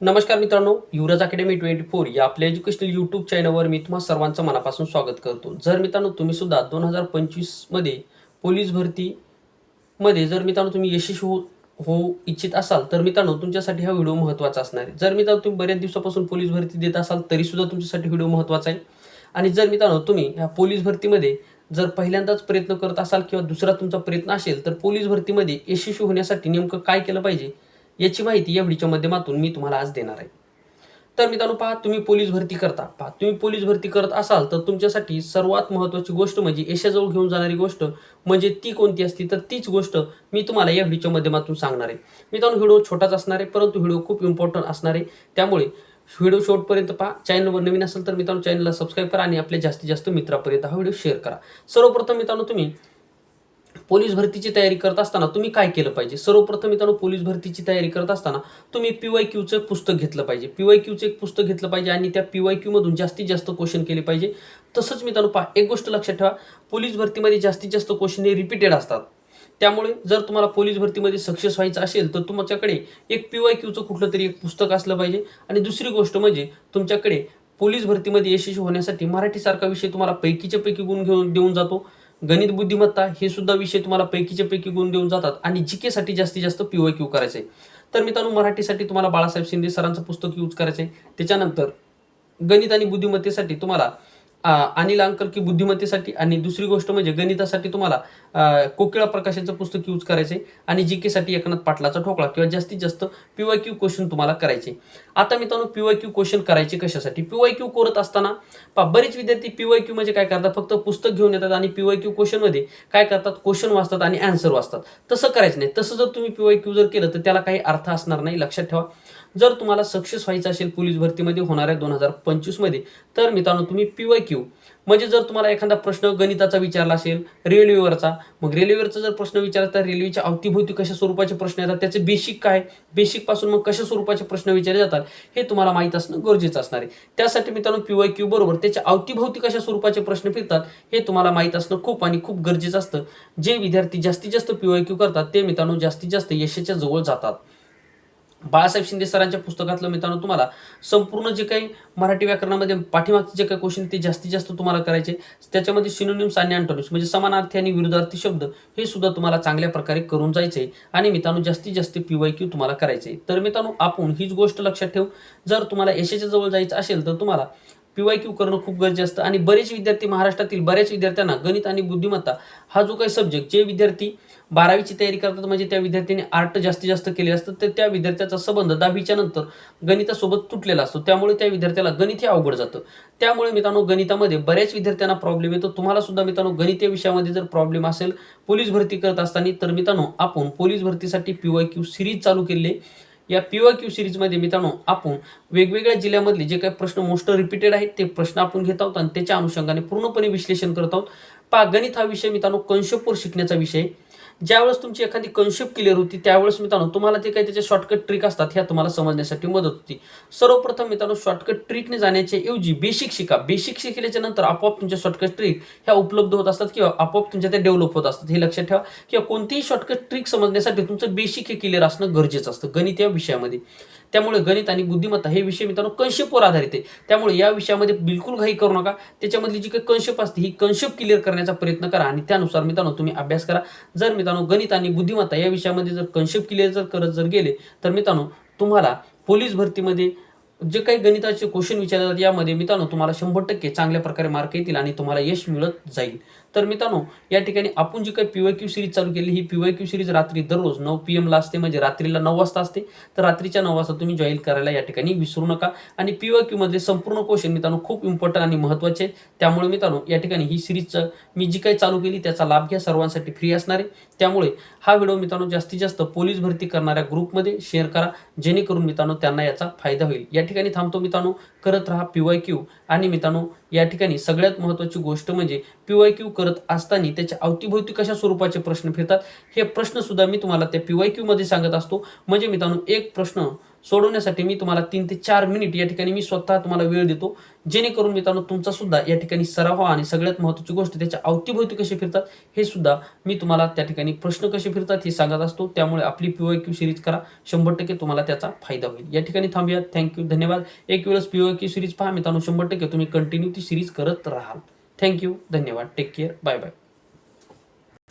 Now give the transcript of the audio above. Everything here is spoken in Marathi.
नमस्कार मित्रांनो युवराज अकॅडमी ट्वेंटी फोर या आपल्या एज्युकेशनल यूट्यूब चॅनलवर मी तुम्हा सर्वांचं मनापासून स्वागत करतो. जर मित्रांनो तुम्ही सुद्धा दोन हजार पंचवीसमध्ये पोलीस भरतीमध्ये जर मित्रांनो तुम्ही यशस्वी हो होऊ इच्छित असाल तर मित्रांनो तुमच्यासाठी हा व्हिडिओ महत्त्वाचा असणार आहे. जर मित्रांनो तुम्ही बऱ्याच दिवसापासून पोलीस भरती देत असाल तरीसुद्धा तुमच्यासाठी व्हिडिओ महत्त्वाचा आहे. आणि जर मित्रांनो तुम्ही ह्या पोलीस भरतीमध्ये जर पहिल्यांदाच प्रयत्न करत असाल किंवा दुसरा तुमचा प्रयत्न असेल तर पोलीस भरतीमध्ये यशस्वी होण्यासाठी नेमकं काय केलं पाहिजे? याची माहिती या व्हिडिओच्या माध्यमातून मी तुम्हाला आज देणार आहे. तर मित्रांनो पहा तुम्ही पोलीस भरती करता. पहा तुम्ही पोलीस भरती करत असाल तर तुमच्यासाठी सर्वात महत्त्वाची गोष्ट म्हणजे यशाजवळ घेऊन जाणारी गोष्ट म्हणजे ती कोणती असती तर तीच गोष्ट मी तुम्हाला या व्हिडिओच्या माध्यमातून सांगणार आहे. मित्रांनो व्हिडिओ छोटाच असणार आहे परंतु व्हिडिओ खूप इम्पॉर्टंट असणार आहे. त्यामुळे व्हिडिओ शेवटपर्यंत पहा चॅनलवर नवीन असेल तर मित्रांनो चॅनलला सबस्क्राईब करा आणि आपल्या जास्तीत जास्त मित्रापर्यंत हा व्हिडिओ शेअर करा. सर्वप्रथम मित्रांनो तुम्ही पोलीस भरतीची तयारी करत असताना तुम्ही काय केलं पाहिजे? सर्वप्रथम मित्रांनो पोलीस भरतीची तयारी करत असताना तुम्ही पी वाय क्यूचं पुस्तक घेतलं पाहिजे. पी वाय क्यूचं एक पुस्तक घेतलं पाहिजे आणि त्या पी वाय क्यूमधून जास्तीत जास्त क्वेश्चन केले पाहिजे. तसंच मित्रांनो पहा एक गोष्ट लक्षात ठेवा. पोलीस भरतीमध्ये जास्तीत जास्त क्वेश्चन हे रिपीटेड असतात. त्यामुळे जर तुम्हाला पोलीस भरतीमध्ये सक्सेस व्हायचं असेल तर तुमच्याकडे एक पी वाय क्यूचं कुठलं तरी एक पुस्तक असलं पाहिजे. आणि दुसरी गोष्ट म्हणजे तुमच्याकडे पोलीस भरतीमध्ये यशस्वी होण्यासाठी मराठीसारखा विषय तुम्हाला पैकीच्या पैकी गुण घेऊन देऊन जातो. गणित बुद्धिमत्ता हे सुद्धा विषय तुम्हाला पैकीच्या पैकी गुण देऊन जातात आणि जी केसाठी जास्तीत जास्त पी वाय क्यू करायचं. आहे तर मित्रांनो मराठीसाठी तुम्हाला बाळासाहेब शिंदे सरांचं पुस्तक यूज करायचं आहे त्याच्यानंतर गणित आणि बुद्धिमत्तेसाठी तुम्हाला अनिल अंकल की बुद्धिमत्तेसाठी आणि दुसरी गोष्ट म्हणजे गणितासाठी तुम्हाला कोकिळा प्रकाशाचं पुस्तक यूज करायचे आणि जी केसाठी एकनाथ पाटलाचा ठोकळा किंवा जास्तीत जास्त पी वाय क्यू क्वेश्चन तुम्हाला करायचे आता मित्रांनो पी वाय क्यू क्वेश्चन करायचे कशासाठी? पी वाय क्यू करत असताना पा बरेच विद्यार्थी पी वाय क्यू म्हणजे काय करतात? फक्त पुस्तक घेऊन येतात आणि पी वाय क्यू क्वेश्चनमध्ये काय करतात? क्वेश्चन वाचतात आणि अँसर वाचतात. तसं करायचं नाही. तसं जर तुम्ही पी वाय क्यू जर केलं तर त्याला काही अर्थ असणार नाही. लक्षात ठेवा. जर तुम्हाला सक्सेस व्हायचं असेल पोलीस भरतीमध्ये होणाऱ्या दोन हजार पंचवीसमध्ये तर मित्रांनो तुम्ही पी वाय क्यू. म्हणजे जर तुम्हाला एखादा प्रश्न गणिताचा विचारला असेल रेल्वेवरचा मग रेल्वेवरचा जर प्रश्न विचारला तर रेल्वेच्या अवतीभोवती कशा स्वरूपाचे प्रश्न येतात त्याचे बेसिक काय? बेसिकपासून मग कशा स्वरूपाचे प्रश्न विचारले जातात हे तुम्हाला माहीत असणं गरजेचं असणार आहे. त्यासाठी मित्रांनो पी वाय क्यू बरोबर त्याच्या अवतीभोवती कशा स्वरूपाचे प्रश्न फिरतात हे तुम्हाला माहीत असणं खूप आणि खूप गरजेचं असतं. जे विद्यार्थी जास्तीत जास्त पी वाय क्यू करतात ते मित्रांनो जास्तीत जास्त यशाच्या जवळ जातात. बाळासाहेब शिंदे सरांच्या पुस्तकातलं मित्रांनो तुम्हाला संपूर्ण जे काही मराठी व्याकरणामध्ये पाठीमागचे जे काही क्वेश्चन ते जास्तीत जास्त तुम्हाला करायचे. त्याच्यामध्ये सिनोनिम्स आणि अँटोनिम्स म्हणजे समानार्थी आणि विरुद्धार्थी शब्द हे सुद्धा तुम्हाला चांगल्या प्रकारे करून जायचे आणि मित्रांनो जास्तीत जास्त पी वाय क्यू तुम्हाला करायचे. तर मित्रांनो आपण हीच गोष्ट लक्षात ठेवू. जर तुम्हाला यशाच्या जवळ जायचं असेल तर तुम्हाला पी वाय क्यू करणं खूप गरजेचं असतं. आणि बरेच विद्यार्थी महाराष्ट्रातील बऱ्याच विद्यार्थ्यांना गणित आणि बुद्धिमत्ता हा जो काही सब्जेक्ट जे विद्यार्थी बारावीची तयारी करतात म्हणजे त्या विद्यार्थ्यांनी आर्ट जास्तीत जास्त केले असतं तर त्या विद्यार्थ्याचा संबंध दहावीच्या नंतर गणितासोबत तुटलेला असतो. त्यामुळे त्या विद्यार्थ्याला गणित हे अवघड जातं. त्यामुळे मित्रांनो गणितामध्ये बऱ्याच विद्यार्थ्यांना प्रॉब्लेम येतो. तुम्हाला सुद्धा मित्रांनो गणित या विषयामध्ये जर प्रॉब्लेम असेल पोलीस भरती करत असताना तर मित्रांनो आपण पोलीस भरतीसाठी पी वाय क्यू सिरीज चालू केली आहे. या पी वाय क्यू सिरीजमध्ये मित्रांनो आपण वेगवेगळ्या जिल्ह्यामधले जे काही प्रश्न मोस्ट रिपीटेड आहेत ते प्रश्न आपण घेत आहोत आणि त्याच्या अनुषंगाने पूर्णपणे विश्लेषण करत आहोत पा गणित हा विषय मित्रांनो कंशपूर शिकण्याचा विषय आहे. ज्यावेळेस तुमची एखादी कन्सेप्ट क्लिअर होती त्यावेळेस मित्रांनो तुम्हाला ते काही त्याचे शॉर्टकट ट्रिक असतात ह्या तुम्हाला समजण्यासाठी मदत होती. सर्वप्रथम मित्रांनो शॉर्टकट ट्रिकने जाण्याच्या ऐवजी बेसिक शिका. बेसिक शिकल्याच्या नंतर आपोआप तुमच्या शॉर्टकट ट्रिक ह्या उपलब्ध होत असतात किंवा आपोआप तुमच्या त्या डेव्हलप होत असतात. हे लक्षात ठेवा. किंवा कोणतीही शॉर्टकट ट्रिक समजण्यासाठी तुमचं बेसिक हे क्लिअर असणं गरजेचं असतं. गणित या विषयामध्ये. त्यामुळे गणित आणि बुद्धिमत्ता हे विषय मित्रांनो कन्सेप्टवर आधारित आहे. त्यामुळे या विषयामध्ये बिलकुल घाई करू नका. त्याच्यामधली जी काही कन्सेप्ट असते ही कन्सेप्ट क्लिअर करण्याचा प्रयत्न करा आणि त्यानुसार मित्रांनो तुम्ही अभ्यास करा. जर मित्रांनो गणित आणि बुद्धिमत्ता या विषयामध्ये जर कन्सेप्ट क्लिअर जर करत जर गेले तर मित्रांनो तुम्हाला पोलीस भरतीमध्ये जे काही गणिताचे क्वेश्चन विचारले जातात यामध्ये मित्रांनो तुम्हाला शंभर टक्के चांगल्या प्रकारे मार्क येतील आणि तुम्हाला यश मिळत जाईल. तर मित्रांनो या ठिकाणी आपण जी काही पी वाय क्यू सिरीज चालू केली ही पी वाय क्यू सिरीज रात्री दररोज नऊ पी एमला असते म्हणजे रात्रीला नऊ वाजता असते. तर रात्रीच्या नऊ वाजता तुम्ही जॉईन करायला या ठिकाणी विसरू नका. आणि पी वाय क्यूमधले संपूर्ण क्वेश्चन मित्रांनो खूप इम्पॉर्टंट आणि महत्त्वाचे आहेत. त्यामुळे मित्रांनो या ठिकाणी ही सिरीजचं मी जी काही चालू केली त्याचा लाभ घ्या सर्वांसाठी फ्री असणार. आहे त्यामुळे हा व्हिडिओ मित्रांनो जास्तीत जास्त पोलीस भरती करणाऱ्या ग्रुपमध्ये शेअर करा जेणेकरून मित्रांनो त्यांना याचा फायदा होईल. या ठिकाणी थांबतो मित्रांनो. करत राहा पी वाय क्यू. आणि मित्रांनो या ठिकाणी सगळ्यात महत्त्वाची गोष्ट म्हणजे पीवाय क्यू करत असताना त्याच्या अवतीभोवती कशा स्वरूपाचे प्रश्न फिरतात हे प्रश्न सुद्धा मी तुम्हाला त्या पीवाय क्यूमध्ये सांगत असतो. म्हणजे मित्रांनो एक प्रश्न सोडवण्यासाठी मी तुम्हाला तीन ते चार मिनिट या ठिकाणी मी स्वतः तुम्हाला वेळ देतो. जेणेकरून मित्रांनो तुमचा सुद्धा या ठिकाणी सराव व्हा आणि सगळ्यात महत्त्वाची गोष्ट त्याच्या अवतीभोवती कसे फिरतात हे सुद्धा मी तुम्हाला त्या ठिकाणी प्रश्न कसे फिरतात हे सांगत असतो. त्यामुळे आपली पीवाय क्यू सिरीज करा. शंभर टक्के तुम्हाला त्याचा फायदा होईल. या ठिकाणी थांबूया थँक्यू धन्यवाद. एक वेळेस पीवाय क्यू सिरीज पहा. मित्रांनो शंभर टक्के तुम्ही कंटिन्यू सिरीज करत राहाल. थँक्यू धन्यवाद. Take care bye bye